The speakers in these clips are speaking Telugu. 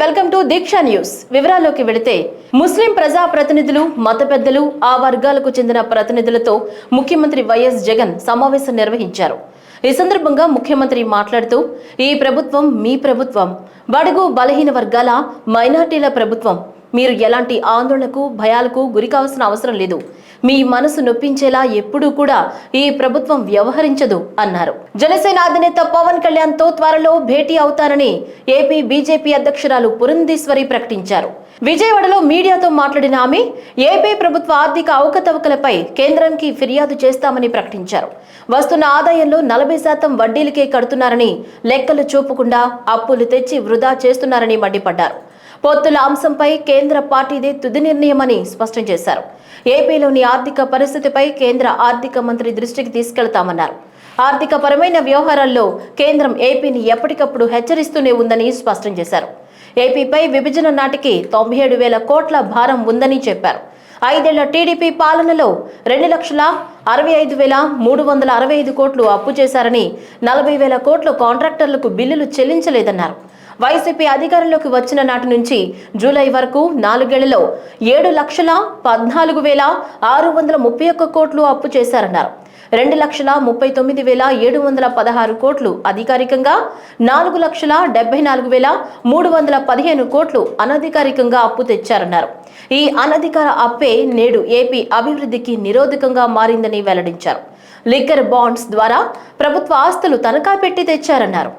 Welcome to Deeksha news. వివరాల్లోకి వెళితే ముస్లిం ప్రజా ప్రతినిధులు మత పెద్దలు ఆ వర్గాలకు చెందిన ప్రతినిధులతో ముఖ్యమంత్రి వైఎస్ జగన్ సమావేశం నిర్వహించారు. ఈ సందర్భంగా ముఖ్యమంత్రి మాట్లాడుతూ ఈ ప్రభుత్వం మీ ప్రభుత్వం. బడుగు బలహీన వర్గాల మైనార్టీల ప్రభుత్వం. మీరు ఎలాంటి ఆందోళనకు భయాలకు గురి కావాల్సిన అవసరం లేదు. మీ మనసు నొప్పించేలా ఎప్పుడూ కూడా ఈ ప్రభుత్వం వ్యవహరించదు అన్నారు. జనసేన అధినేత పవన్ కళ్యాణ్తో త్వరలో భేటీ అవుతారని ఏపీ బీజేపీ అధ్యక్షురాలు పురంధీశ్వరి ప్రకటించారు. విజయవాడలో మీడియాతో మాట్లాడిన ఆమె ఏపీ ప్రభుత్వ ఆర్థిక అవకతవకలపై కేంద్రంకి ఫిర్యాదు చేస్తామని ప్రకటించారు. వస్తున్న ఆదాయంలో నలభై శాతం వడ్డీలకే కడుతున్నారని లెక్కలు చూపకుండా అప్పులు తెచ్చి వృధా చేస్తున్నారని మండిపడ్డారు. పొత్తుల అంశంపై కేంద్ర పార్టీదే తుది నిర్ణయమని స్పష్టం చేశారు. ఏపీలోని ఆర్థిక పరిస్థితిపై కేంద్ర ఆర్థిక మంత్రి దృష్టికి తీసుకెళ్తామన్నారు. ఆర్థిక పరమైన వ్యవహారాల్లో కేంద్రం ఏపీని ఎప్పటికప్పుడు హెచ్చరిస్తూనే ఉందని స్పష్టం చేశారు. ఏపీపై విభజన నాటికి తొంభై ఏడు వేల కోట్ల భారం ఉందని చెప్పారు. ఐదేళ్ళ టీడీపీ పాలనలో రెండు లక్షల అరవై ఐదు వేల మూడు వందల అరవై ఐదు కోట్లు అప్పు చేశారని నలభై వేల కోట్లు కాంట్రాక్టర్లకు బిల్లులు చెల్లించలేదన్నారు. వైసీపీ అధికారంలోకి వచ్చిన నాటి నుంచి జూలై వరకు నాలుగేళ్ళలో ఏడు లక్షల పద్నాలుగు వేల ఆరు వందల ముప్పై ఒక్క కోట్లు అప్పు చేశారన్నారు. రెండు లక్షల ముప్పై తొమ్మిది వేల ఏడు వందల పదహారు కోట్లు అధికారికంగా నాలుగు లక్షల డెబ్బై నాలుగు వేల మూడు వందల పదిహేను కోట్లు అనధికారికంగా అప్పు తెచ్చారన్నారు. ఈ అనధికార అప్పే నేడు ఏపీ అభివృద్ధికి నిరోధకంగా మారిందని వెల్లడించారు. లిక్కర్ బాండ్స్ ద్వారా ప్రభుత్వ ఆస్తులు తనఖా పెట్టి తెచ్చారన్నారు.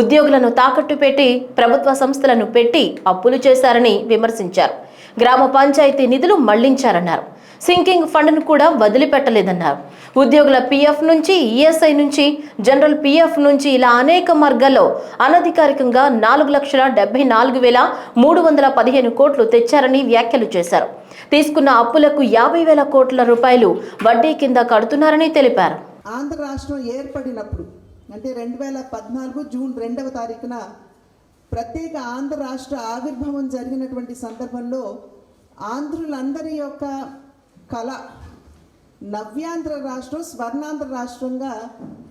ఉద్యోగులను తాకట్టు పెట్టి ప్రభుత్వ సంస్థలను పెట్టి అప్పులు చేశారని విమర్శించారు. గ్రామ పంచాయతీ నిధులు మళ్ళించారన్నారు. సింకింగ్ ఫండ్ను కూడా వదిలిపెట్టలేదన్నారు. ఉద్యోగుల పీఎఫ్ నుంచి ఈఎస్ఐ నుంచి జనరల్ పీఎఫ్ నుంచి ఇలా అనేక మార్గాల్లో అనధికారికంగా నాలుగు లక్షల డెబ్బై నాలుగు వేల మూడు వందల పదిహేను కోట్లు తెచ్చారని వ్యాఖ్యలు చేశారు. తీసుకున్న అప్పులకు యాభై వేల కోట్ల రూపాయలు వడ్డీ కింద కడుతున్నారని తెలిపారు. ఆంధ్ర రాష్ట్రం ఏర్పడినప్పుడు అంటే రెండు వేల పద్నాలుగు జూన్ రెండవ తారీఖున ప్రత్యేక ఆంధ్ర రాష్ట్ర ఆవిర్భావం జరిగినటువంటి సందర్భంలో ఆంధ్రులందరి యొక్క కళ నవ్యాంధ్ర రాష్ట్రం స్వర్ణాంధ్ర రాష్ట్రంగా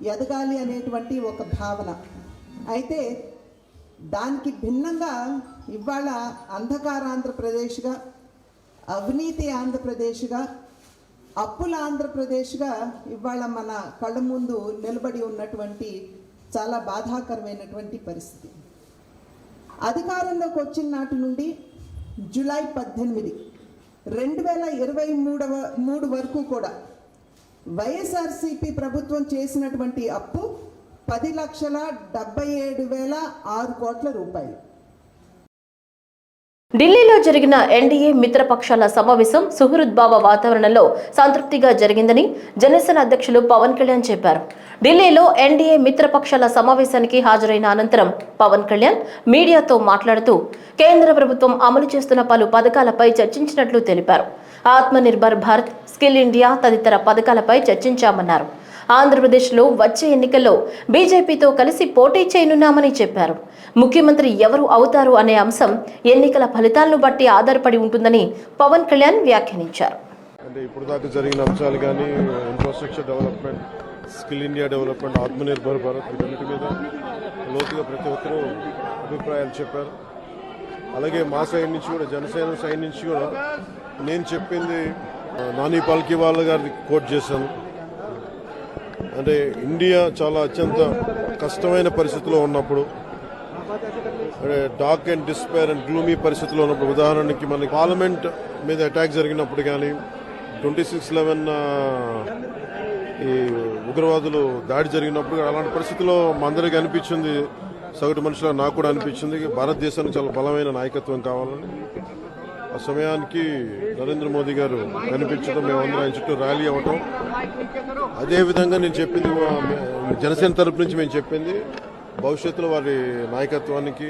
ఎదగాలి అనేటువంటి ఒక భావన. అయితే దానికి భిన్నంగా ఇవాళ అంధకార ఆంధ్రప్రదేశ్గా అవినీతి ఆంధ్రప్రదేశ్గా అప్పుల ఆంధ్రప్రదేశ్గా ఇవాళ మన కళ్ళ ముందు నిలబడి ఉన్నటువంటి చాలా బాధాకరమైనటువంటి పరిస్థితి. అధికారంలోకి వచ్చిన నాటి నుండి జూలై పద్దెనిమిది రెండు వేల ఇరవై మూడవ మూడు వరకు కూడా వైఎస్ఆర్సిపి ప్రభుత్వం చేసినటువంటి అప్పు పది లక్షల డెబ్బై ఏడు వేల ఆరు కోట్ల రూపాయలు. ఢిల్లీలో జరిగిన ఎన్డీఏ మిత్రపక్షాల సమావేశం సుహృద్భావ వాతావరణంలో సంతృప్తిగా జరిగిందని జనసేన అధ్యక్షులు పవన్ కళ్యాణ్ చెప్పారు. ఢిల్లీలో ఎన్డీఏ మిత్రపక్షాల సమావేశానికి హాజరైన అనంతరం పవన్ కళ్యాణ్ మీడియాతో మాట్లాడుతూ కేంద్ర ప్రభుత్వం అమలు చేస్తున్న పలు పథకాలపై చర్చించినట్లు తెలిపారు. ఆత్మనిర్భర్ భారత్ స్కిల్ ఇండియా తదితర పథకాలపై చర్చించామన్నారు. ఆంధ్రప్రదేశ్లో వచ్చే ఎన్నికల్లో బీజేపీతో కలిసి పోటీ చేయనున్నామని చెప్పారు. ముఖ్యమంత్రి ఎవరు అవుతారు అనే అంశం ఎన్నికల ఫలితాలను బట్టి ఆధారపడి ఉంటుందని పవన్ కళ్యాణ్ వ్యాఖ్యానించారు. అంటే ఇప్పుడు దాకా జరిగిన అంశాలు కానీ infrastructure development skill India development Atmanirbhar Bharat వీటన్నిటి మీద లోతుగా ప్రతి ఒక్కరూ అభిప్రాయాలు చెప్పారు. అలాగే మా సైడ్ నుంచి కూడా జనసేన సైడ్ నుంచి కూడా నేను చెప్పింది నాని పాల్కి వాళ్ళ గారిని కోట్ చేశాను. అంటే ఇండియా చాలా అత్యంత కష్టమైన పరిస్థితిలో ఉన్నప్పుడు అంటే dark and despair and gloomy పరిస్థితిలో ఉన్నప్పుడు ఉదాహరణకి మనకి పార్లమెంట్ మీద అటాక్ జరిగినప్పుడు కానీ ట్వంటీ సిక్స్ లెవెన్ ఈ ఉగ్రవాదులు దాడి జరిగినప్పుడు అలాంటి పరిస్థితిలో మందరికి అందరికీ అనిపించింది సగటు మనుషుల నాకు కూడా అనిపించింది భారతదేశానికి చాలా బలమైన నాయకత్వం కావాలని. ఆ సమయానికి నరేంద్ర మోదీ గారు కనిపించడం మేమందరం ఆయన చుట్టూ ర్యాలీ అవ్వటం. అదేవిధంగా నేను చెప్పింది జనసేన తరపు నుంచి మేము చెప్పింది భవిష్యత్తులో వారి నాయకత్వానికి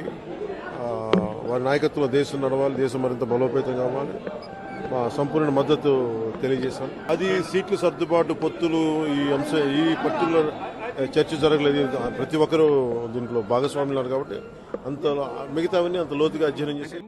వారి నాయకత్వంలో దేశం నడవాలి దేశం మరింత బలోపేతం కావాలి. మా సంపూర్ణ మద్దతు తెలియజేశాం అది సీట్లు సర్దుబాటు పొత్తులు ఈ అంశ ఈ పర్టికులర్ చర్చ జరగలేదు. ప్రతి ఒక్కరూ దీంట్లో భాగస్వాములు ఉన్నారు కాబట్టి అంత మిగతావన్నీ అంత లోతుగా అధ్యయనం చేసి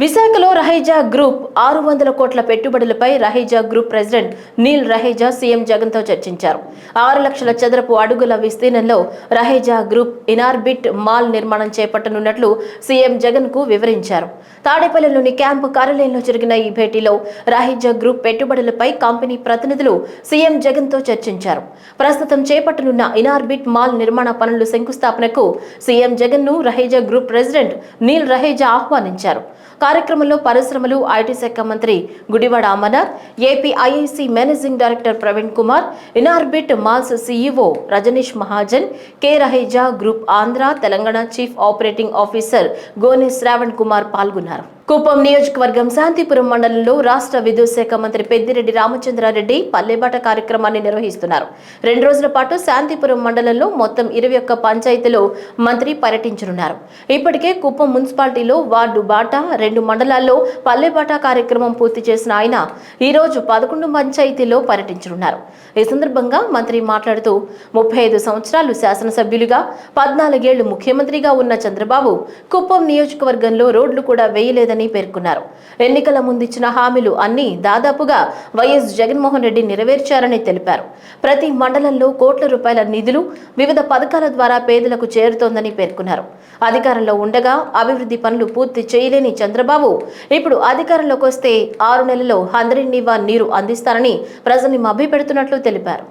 విశాఖలో రహైజా గ్రూప్ ఆరు వందల కోట్ల పెట్టుబడులపై Raheja group president Neel Raheja CM జగన్తో చర్చించారు. ఆరు లక్షల చదరపు అడుగుల విస్తీర్ణంలో రహేజా గ్రూప్ ఇనార్బిట్ మాల్ నిర్మాణం చేపట్టనున్నట్లు సీఎం జగన్కు వివరించారు. తాడేపల్లిలోని క్యాంపు కార్యాలయంలో జరిగిన ఈ భేటీలో రహేజా గ్రూప్ పెట్టుబడులపై కంపెనీ ప్రతినిధులు సీఎం జగన్తో చర్చించారు. ప్రస్తుతం చేపట్టనున్న ఇనార్బిట్ మాల్ నిర్మాణ పనుల శంకుస్థాపనకు సీఎం జగన్ను రహేజా గ్రూప్ ప్రెసిడెంట్ నీల్ రహేజా ఆహ్వానించారు. కార్యక్రమంలో పరిశ్రమలు ఐటీ శాఖ మంత్రి Gudivada Amarnath AP IIC managing director Praveen Kumar Inorbit malls CEO Rajneesh Mahajan K Raheja group Andhra Telangana chief operating officer Gone Shravan Kumar పాల్గొన్నారు. కుప్పం నియోజకవర్గం శాంతిపురం మండలంలో రాష్ట్ర విద్యుత్ శాఖ మంత్రి పెద్దిరెడ్డి రామచంద్రారెడ్డి పల్లెబాట కార్యక్రమాన్ని నిర్వహిస్తున్నారు. రెండు రోజుల పాటు శాంతిపురం మండలంలో మొత్తం ఇరవై ఒక్క పంచాయతీలో మంత్రి పర్యటించనున్నారు. ఇప్పటికే కుప్పం మున్సిపాలిటీలో వార్డు బాట రెండు మండలాల్లో పల్లెబాట కార్యక్రమం పూర్తి చేసిన ఆయన ఈరోజు పదకొండు పంచాయతీలో పర్యటించనున్నారు. ఈ సందర్భంగా మంత్రి మాట్లాడుతూ ముప్పై ఐదు సంవత్సరాలు శాసనసభ్యులుగా పద్నాలుగేళ్ళు ముఖ్యమంత్రిగా ఉన్న చంద్రబాబు కుప్పం నియోజకవర్గంలో రోడ్లు కూడా వేయలేదని పేర్కొన్నారు. ఎన్నికల ముందిచ్చిన హామీలు అన్ని దాదాపుగా వైఎస్ జగన్మోహన్ రెడ్డి నెరవేర్చారని తెలిపారు. ప్రతి మండలంలో కోట్ల రూపాయల నిధులు వివిధ పథకాల ద్వారా పేదలకు చేరుతోందని పేర్కొన్నారు. అధికారంలో ఉండగా అభివృద్ధి పనులు పూర్తి చేయలేని చంద్రబాబు ఇప్పుడు అధికారంలోకి వస్తే ఆరు నెలల్లో హందరి నీరు అందిస్తారని ప్రజల్ని మభ్యపెడుతున్నట్లు తెలిపారు.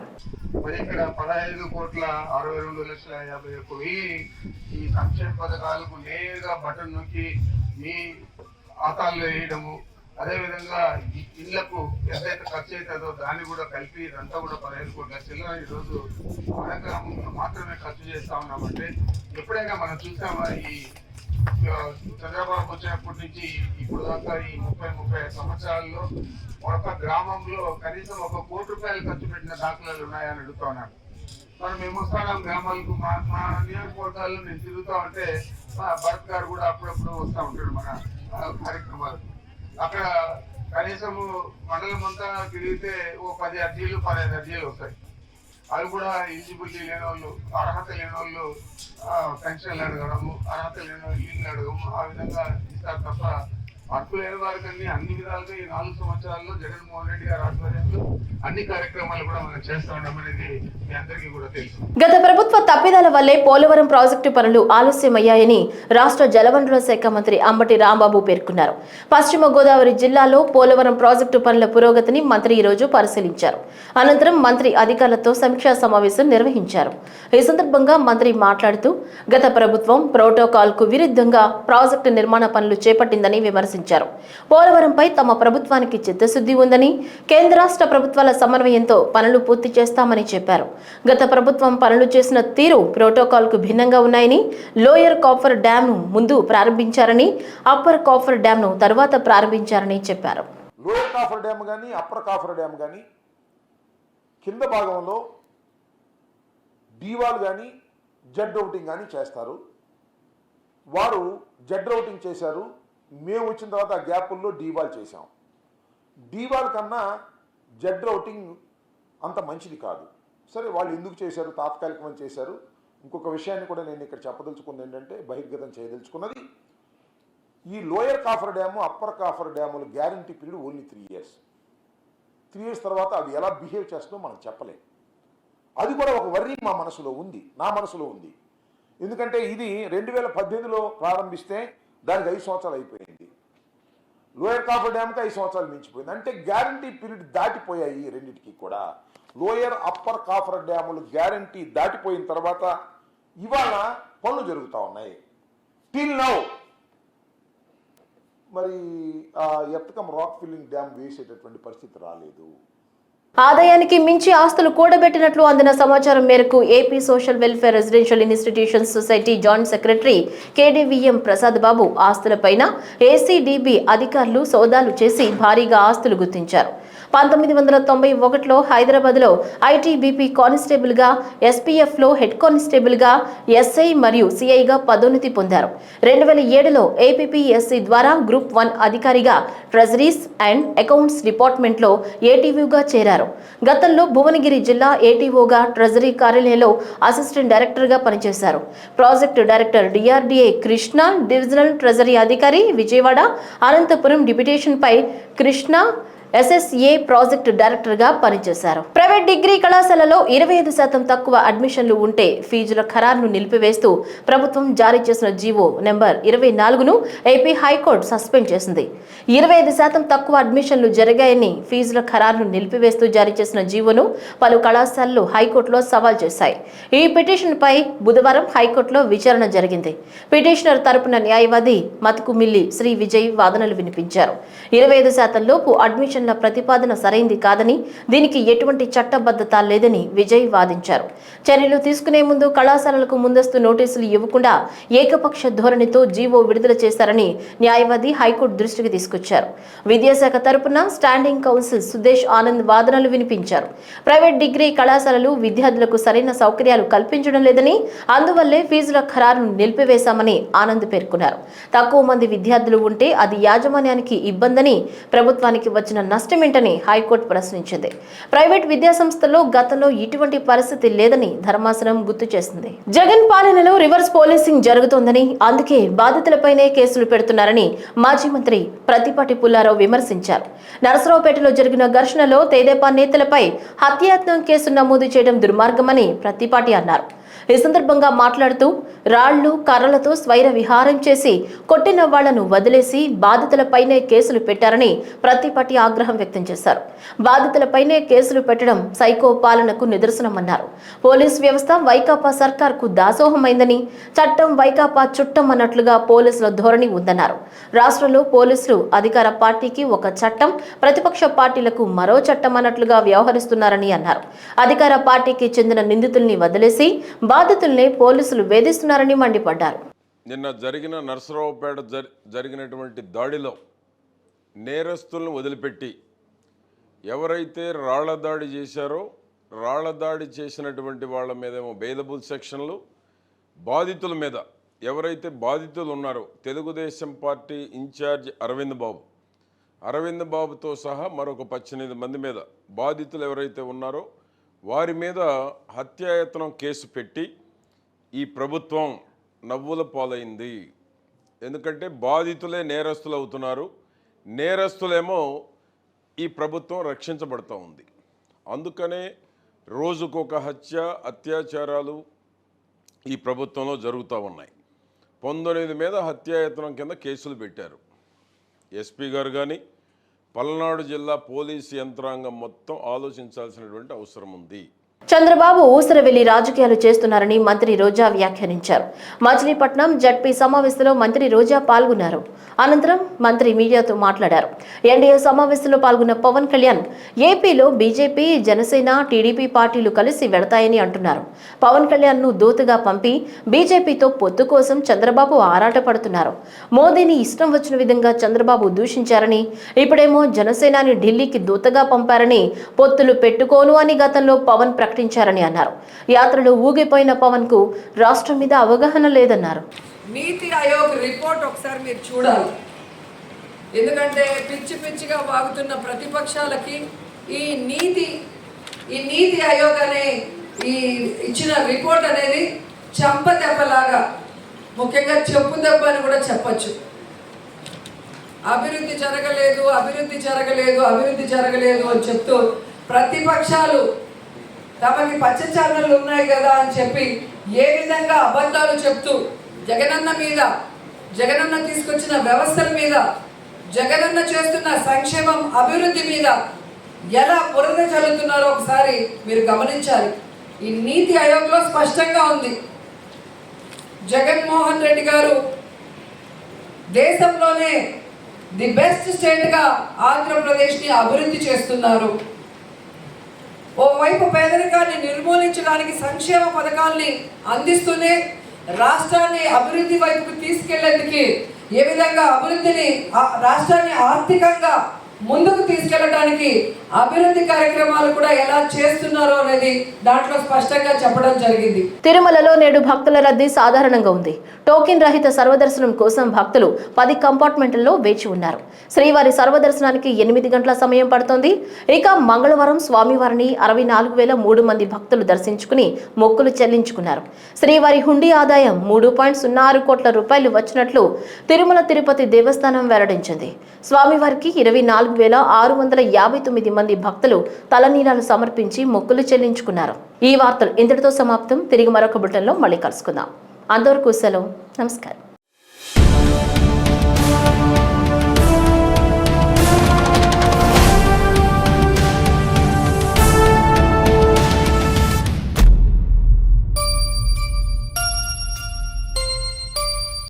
మరి ఇక్కడ పదహైదు కోట్ల అరవై రెండు లక్షల యాభై ఒక్క ఈ సంక్షేమ పథకాలకు నేరుగా బటన్ నొక్కి మీ ఆతాలు వేయడము అదేవిధంగా ఈ ఇళ్ళకు ఎంతైతే ఖర్చు అవుతుందో దాన్ని కూడా కలిపి ఇదంతా కూడా పదిహేను కోట్ల చిల్లర ఈరోజు మన గ్రామంలో మాత్రమే ఖర్చు చేస్తా ఉన్నామంటే ఎప్పుడైనా మనం చూసామా ఈ చంద్రబాబు వచ్చినప్పటి నుంచి ఇప్పుడు దాకా ఈ ముప్పై ముప్పై సంవత్సరాల్లో ఒక గ్రామంలో కనీసం ఒక కోటి రూపాయలు ఖర్చు పెట్టిన దాఖలాలు ఉన్నాయని అడుగుతా ఉన్నాను మనం మేము వస్తాం గ్రామాలకు మా మా నియోజకవర్గాల్లో నేను తిరుగుతా ఉంటే మా భరత్ గారు కూడా అప్పుడప్పుడు వస్తూ ఉంటాడు మన కార్యక్రమాలు. అక్కడ కనీసము మండలం అంతా తిరిగితే ఓ పది అర్జీలు పదిహేను అర్జీలు వస్తాయి. అవి కూడా ఎలిజిబిలిటీ లేని వాళ్ళు అర్హత లేని వాళ్ళు పెన్షన్లు అడగడము అర్హత లేని వాళ్ళు ఇల్లు అడగము ఆ విధంగా ఇస్తారు తప్ప అర్హులు లేని అన్ని విధాలుగా ఈ నాలుగు సంవత్సరాల్లో జగన్మోహన్ రెడ్డి గారి ఆధ్వర్యంలో అన్ని కార్యక్రమాలు కూడా మనం చేస్తా ఉండడం అనేది మీ అందరికీ కూడా తెలుసు. గత ప్రభుత్వ తప్పిదాల వల్లే పోలవరం ప్రాజెక్టు పనులు ఆలస్యమయ్యాయని రాష్ట్ర జలవనరుల శాఖ మంత్రి అంబటి రాంబాబు పేర్కొన్నారు. పశ్చిమ గోదావరి జిల్లాలో పోలవరం ప్రాజెక్టు పనుల పురోగతిని మంత్రి ఈరోజు పరిశీలించారు. అనంతరం మంత్రి అధికారులతో సమీక్షా సమావేశం నిర్వహించారు. ఈ సందర్భంగా మంత్రి మాట్లాడుతూ గత ప్రభుత్వం ప్రోటోకాల్కు విరుద్ధంగా ప్రాజెక్టు నిర్మాణ పనులు చేపట్టిందని విమర్శించారు. పోలవరంపై తమ ప్రభుత్వానికి చిత్తశుద్ధి ఉందని కేంద్ర రాష్ట్ర ప్రభుత్వాల సమన్వయంతో పనులు పూర్తి చేస్తామని చెప్పారు. గత ప్రభుత్వం పనులు చేసిన తీరు ప్రోటోకాల్కు భిన్నంగా ఉన్నాయని లోయర్ కాఫర్ డ్యాంను ముందు ప్రారంభించారని అప్పర్ కాఫర్ డ్యాంను తర్వాత ప్రారంభించారని చెప్పారు. లోయర్ కాఫర్ డ్యామ్ కానీ అప్పర్ కాఫర్ డ్యామ్ కానీ కింద భాగంలో డీవాల్ కానీ జెడ్ రౌటింగ్ కానీ చేస్తారు. వారు జెడ్ రౌటింగ్ చేశారు. మేము వచ్చిన తర్వాత ఆ గ్యాపుల్లో డీవాల్ చేశాం. డీవాల్ కన్నా జెడ్ రౌటింగ్ అంత మంచిది కాదు. సరే వాళ్ళు ఎందుకు చేశారు? తాత్కాలికమని చేశారు. ఇంకొక విషయాన్ని కూడా నేను ఇక్కడ చెప్పదలుచుకుంది ఏంటంటే బహిర్గతం చేయదలుచుకున్నది ఈ lower coffer dam upper coffer డ్యాముల guarantee period only three years. Three years తర్వాత అవి ఎలా బిహేవ్ చేస్తుందో మనం చెప్పలేం. అది కూడా ఒక వర్రీ మా మనసులో ఉంది నా మనసులో ఉంది. ఎందుకంటే ఇది రెండు వేల పద్దెనిమిదిలో ప్రారంభిస్తే దానికి ఐదు సంవత్సరాలు అయిపోయింది. లోయర్ కాఫర్ డ్యామ్కి ఐదు సంవత్సరాలు మించిపోయింది. అంటే గ్యారంటీ పీరియడ్ దాటిపోయాయి రెండింటికి కూడా. లోయర్ అప్పర్ కాఫర్ డ్యాములు గ్యారంటీ దాటిపోయిన తర్వాత ఇవాళ పనులు జరుగుతూ ఉన్నాయి. టిల్ నౌ మరి ఆ ఎత్తకం రాక్ ఫిల్లింగ్ డ్యామ్ వేసేటటువంటి పరిస్థితి రాలేదు. ఆదాయానికి మించి ఆస్తులు కూడబెట్టినట్లు అందిన సమాచారం మేరకు AP social welfare residential institution society joint secretary KDVM Prasad Babu ఆస్తులపైన ఏసీడీబీ అధికారులు సోదాలు చేసి భారీగా ఆస్తులు గుర్తించారు. పంతొమ్మిది వందల తొంభై ఒకటిలో హైదరాబాద్లో ఐటీబీపీ కానిస్టేబుల్గా ఎస్పీఎఫ్లో హెడ్ కానిస్టేబుల్గా ఎస్ఐ మరియు సిఐగా పదోన్నతి పొందారు. రెండు వేల ఏడులో ఏపీపీఎస్సీ ద్వారా గ్రూప్ వన్ అధికారిగా ట్రెజరీస్ అండ్ అకౌంట్స్ డిపార్ట్మెంట్లో ఏటీవీగా చేరారు. గతంలో భువనగిరి జిల్లా ఏటీఓగా ట్రెజరీ కార్యాలయంలో అసిస్టెంట్ డైరెక్టర్గా పనిచేశారు. Project director DRDA Krishna divisional treasury అధికారి విజయవాడ అనంతపురం డిప్యుటేషన్పై కృష్ణ ఎస్ఎస్ఏ ప్రాజెక్టు డైరెక్టర్గా పనిచేశారు. ప్రైవేట్ డిగ్రీ కళాశాలలో ఇరవై ఐదు శాతం తక్కువ అడ్మిషన్లు ఉంటే ఫీజుల ఖరారును నిలిపివేస్తూ ప్రభుత్వం జారీ చేసిన జీవో నెంబర్ ఇరవై నాలుగును ఏపీ హైకోర్టు సస్పెండ్ చేసింది. ఇరవై ఐదు శాతం తక్కువ అడ్మిషన్లు జరిగాయని ఫీజుల ఖరారును నిలిపివేస్తూ జారీ చేసిన జీవోను పలు కళాశాలలు హైకోర్టులో సవాల్ చేశాయి. ఈ పిటిషన్పై బుధవారం హైకోర్టులో విచారణ జరిగింది. పిటిషనర్ తరపున న్యాయవాది మతుకుమిల్లి శ్రీ విజయ్ వాదనలు వినిపించారు. ఇరవై ఐదు శాతం లోపు అడ్మిషన్ అడ్మిషన్ల ప్రతిపాదన సరైంది కాదని దీనికి ఎటువంటి చట్టబద్ధత లేదని విజయ్ వాదించారు. చర్యలు తీసుకునే ముందు కళాశాలలకు ముందస్తు నోటీసులు ఇవ్వకుండా ఏకపక్ష ధోరణితో జీవో విడుదల చేశారని న్యాయవాది హైకోర్టు దృష్టికి తీసుకొచ్చారు. విద్యాశాఖ తరపున స్టాండింగ్ కౌన్సిల్ సుదేశ్ ఆనంద్ వాదనలు వినిపించారు. ప్రైవేట్ డిగ్రీ కళాశాలలు విద్యార్థులకు సరైన సౌకర్యాలు కల్పించడం లేదని అందువల్లే ఫీజుల ఖరారును నిలిపివేశామని ఆనంద్ పేర్కొన్నారు. తక్కువ మంది విద్యార్థులు ఉంటే అది యాజమాన్యానికి ఇబ్బందని ప్రభుత్వానికి వచ్చిన నష్టమేంటని హైకోర్టు ప్రశ్నించింది. ప్రైవేట్ విద్యాసంస్థల్లో గతంలో ఇటువంటి పరిస్థితి లేదని ధర్మాసనం గుర్తు చేసింది. జగన్ పాలనలో రివర్స్ పోలీసింగ్ జరుగుతోందని అందుకే బాధితులపైనే కేసులు పెడుతున్నారని మాజీ మంత్రి ప్రతిపాటి పుల్లారావు విమర్శించారు. నరసరావుపేటలో జరిగిన ఘర్షణలో తేదేపా నేతలపై హత్యాయత్నం కేసు నమోదు చేయడం దుర్మార్గమని ప్రతిపాటి అన్నారు. ఈ సందర్భంగా మాట్లాడుతూ రాళ్ళు కర్రలతో స్వైర విహారం చేసి కొట్టిన వాళ్ళను వదిలేసి బాధితులపైనే కేసులు పెట్టారని ప్రతిపటి ఆగ్రహం వ్యక్తం చేశారు. బాధితులపైనే కేసులు పెట్టడం సైకో పాలనకు నిదర్శనమన్నారు. పోలీస్ వ్యవస్థ వైకాపా సర్కార్కు దాసోహమైందని చట్టం వైకాపా చుట్టం అన్నట్లుగా పోలీసుల ధోరణి ఉందన్నారు. రాష్ట్రంలో పోలీసులు అధికార పార్టీకి ఒక చట్టం ప్రతిపక్ష పార్టీలకు మరో చట్టం అన్నట్లుగా వ్యవహరిస్తున్నారని అన్నారు. అధికార పార్టీకి చెందిన నిందితుల్ని వదిలేసి బాధితుల్ని పోలీసులు వేధిస్తున్నారని మండిపడ్డారు. నిన్న జరిగిన నర్సరావుపేట జరిగినటువంటి దాడిలో నేరస్తులను వదిలిపెట్టి ఎవరైతే రాళ్ళ దాడి చేశారో రాళ్ళ దాడి చేసినటువంటి వాళ్ళ మీదేమో బెయిలబుల్ సెక్షన్లు బాధితుల మీద ఎవరైతే బాధితులు ఉన్నారో తెలుగుదేశం పార్టీ ఇన్ఛార్జ్ అరవింద్ బాబు అరవింద్ బాబుతో సహా మరొక పద్దెనిమిది మంది మీద బాధితులు ఎవరైతే ఉన్నారో వారి మీద హత్యాయత్నం కేసు పెట్టి ఈ ప్రభుత్వం నవ్వుల పాలైంది. ఎందుకంటే బాధితులే నేరస్తులు అవుతున్నారు. నేరస్తులేమో ఈ ప్రభుత్వం రక్షించబడుతూ ఉంది. అందుకనే రోజుకొక హత్య అత్యాచారాలు ఈ ప్రభుత్వంలో జరుగుతూ ఉన్నాయి. పంతొమ్మిది మీద హత్యాయత్నం కింద కేసులు పెట్టారు. ఎస్పీ గారు కానీ పల్నాడు జిల్లా పోలీసు యంత్రాంగం మొత్తం ఆలోచించాల్సినటువంటి అవసరం ఉంది. చంద్రబాబు ఊసర వెళ్ళి రాజకీయాలు చేస్తున్నారని మంత్రి రోజా వ్యాఖ్యానించారు. మచిలీపట్నం జడ్పీ సమావేశంలో మంత్రి రోజా పాల్గొన్నారు. అనంతరం మంత్రి మీడియాతో మాట్లాడారు. ఎన్డీఏ సమావేశంలో పాల్గొన్న పవన్ కళ్యాణ్ ఏపీలో బీజేపీ జనసేన టీడీపీ పార్టీలు కలిసి వెళతాయని అంటున్నారు. పవన్ కళ్యాణ్ను దూతగా పంపి బీజేపీతో పొత్తు కోసం చంద్రబాబు ఆరాటపడుతున్నారు మోదీని ఇష్టం వచ్చిన విధంగా చంద్రబాబు దూషించారని ఇప్పుడేమో జనసేనాని ఢిల్లీకి దూతగా పంపారని పొత్తులు పెట్టుకోను అని గతంలో పవన్ ప్రకటించారని అన్నారు. యాత్రలో ఊగిపోయిన పవన్కు రాష్ట్రం మీద అవగాహన లేదన్నారు. నీతి ఆయోగ్ రిపోర్ట్ ఒకసారి మీరు చూడాలి. ఎందుకంటే పిచ్చి పిచ్చిగా వాగుతున్న ప్రతిపక్షాలకి ఈ నీతి ఈ నీతి ఆయోగ్ అనే ఈ ఇచ్చిన రిపోర్ట్ అనేది చంప దెబ్బలాగా ముఖ్యంగా చెప్పు దెబ్బ అని కూడా చెప్పచ్చు. అభివృద్ధి జరగలేదు అభివృద్ధి జరగలేదు అభివృద్ధి జరగలేదు అని చెప్తూ ప్రతిపక్షాలు తమకి పచ్చ ఛానళ్ళు ఉన్నాయి కదా అని చెప్పి ఏ విధంగా అబద్ధాలు చెప్తూ జగనన్న మీద జగనన్న తీసుకొచ్చిన వ్యవస్థల మీద జగనన్న చేస్తున్న సంక్షేమం అభివృద్ధి మీద ఎలా బురద చల్లుతున్నారో ఒకసారి మీరు గమనించాలి. ఈ నీతి ఆయోగ్లో స్పష్టంగా ఉంది. జగన్మోహన్ రెడ్డి గారు దేశంలోనే ది బెస్ట్ స్టేట్గా ఆంధ్రప్రదేశ్ని అభివృద్ధి చేస్తున్నారు. ఓవైపు పేదరికాన్ని నిర్మూలించడానికి సంక్షేమ పథకాల్ని అందిస్తూనే రాష్ట్రాన్ని అభివృద్ధి వైపుకు తీసుకెళ్ళేందుకు ఏ విధంగా అభివృద్ధిని ఆ రాష్ట్రాన్ని ఆర్థికంగా ముందుకు తీసుకెళ్ళడానికి అభివృద్ధి కార్యక్రమాలు కూడా ఎలా చేస్తున్నారో అనేది దాంట్లో స్పష్టంగా చెప్పడం జరిగింది. తిరుమలలో నేడు భక్తుల రద్దీ సాధారణంగా ఉంది. టోకెన్ రహిత సర్వదర్శనం కోసం భక్తులు పది కంపార్ట్మెంట్లలో వేచి ఉన్నారు. శ్రీవారి సర్వదర్శనానికి ఎనిమిది గంటల సమయం పడుతోంది. ఇక మంగళవారం స్వామివారిని అరవై నాలుగు వేల మూడు మంది భక్తులు దర్శించుకుని మొక్కులు చెల్లించుకున్నారు. శ్రీవారి హుండీ ఆదాయం మూడు పాయింట్ సున్నా ఆరు కోట్ల రూపాయలు వచ్చినట్లు తిరుమల తిరుపతి దేవస్థానం వెల్లడించింది. స్వామివారికి ఇరవై నాలుగు వేల ఆరు వందల యాభై తొమ్మిది మంది భక్తులు తలనీలాలు సమర్పించి మొక్కులు చెల్లించుకున్నారు. ఈ వార్తలు ఇంతటితో సమాప్తం. తిరిగి మరొక బుటంలో మళ్ళీ కలుసుకుందాం. అంతవరకు సెలవు. నమస్కారం.